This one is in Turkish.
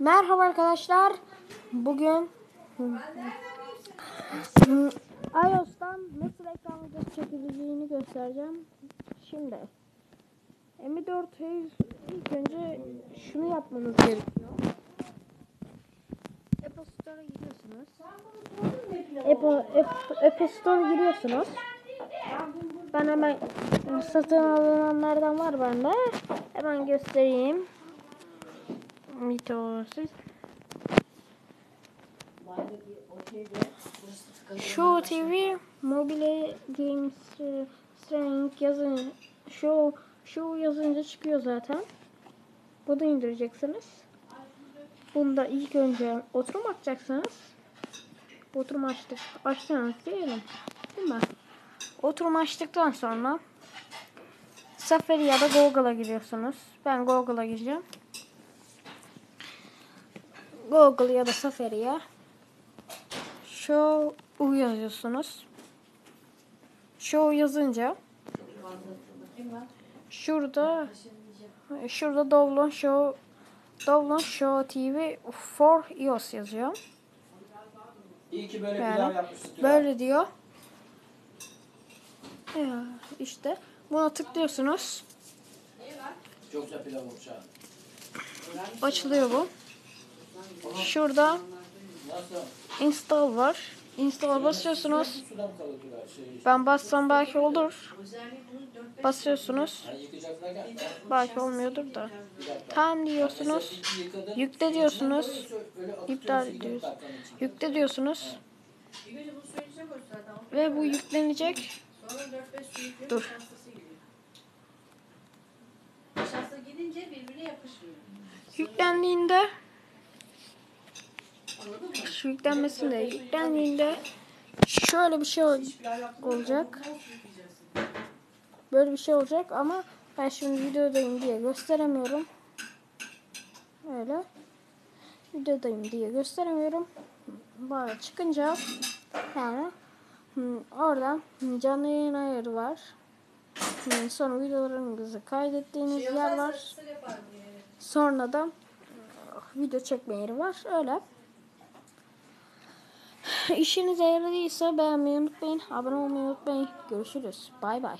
Merhaba arkadaşlar. Bugün iOS'tan nasıl ekran videosu çekileceğini göstereceğim. Şimdi M4 ilk önce şunu yapmanız gerekiyor. Apple Store'a giriyorsunuz. Apple, Apple, Apple Store'a giriyorsunuz. Ben hemen satın alınanlardan var bende. Hemen göstereyim. Mitosiz. Show TV Mobile Games e, Streaming yazın Show Show yazınca çıkıyor zaten. Bunu indireceksiniz. Bunda ilk önce oturum açacaksınız. Oturum açtık. Açtınız diyelim. Değil mi? Oturum açtıktan sonra Safari ya da Google'a giriyorsunuz. Ben Google'a gireceğim. Google ya da Safari'ye Show yazıyorsunuz. Show yazınca şurada şurada download show download show TV for iOS yazıyor. İyi ki böyle Yani pilav yapmışsın. Böyle diyor. Ya işte buna tıklıyorsunuz. Çok güzel pilav olmuş ha. Açılıyor bu. Şurada install var. Install basıyorsunuz. Ben bassam belki olur. Basıyorsunuz. Belki olmuyordur da. Tamam diyorsunuz. Yükle diyorsunuz. İptal ediyoruz. Yükle diyorsunuz. Ve bu yüklenecek. Dur. Yüklendiğinde? Şu yüklenmesinde yüklendiğinde şöyle bir şey ol- olacak. Böyle bir şey olacak ama ben şimdi videodayım diye gösteremiyorum. Öyle. Videodayım diye gösteremiyorum. Böyle çıkınca yani oradan canlı yayın ayarı var. Sonra videolarınızı kaydettiğiniz yer var. Sonra da video çekme yeri var. Öyle. İşinize yaradıysa beğenmeyi unutmayın. Abone olmayı unutmayın. Görüşürüz. Bay bay.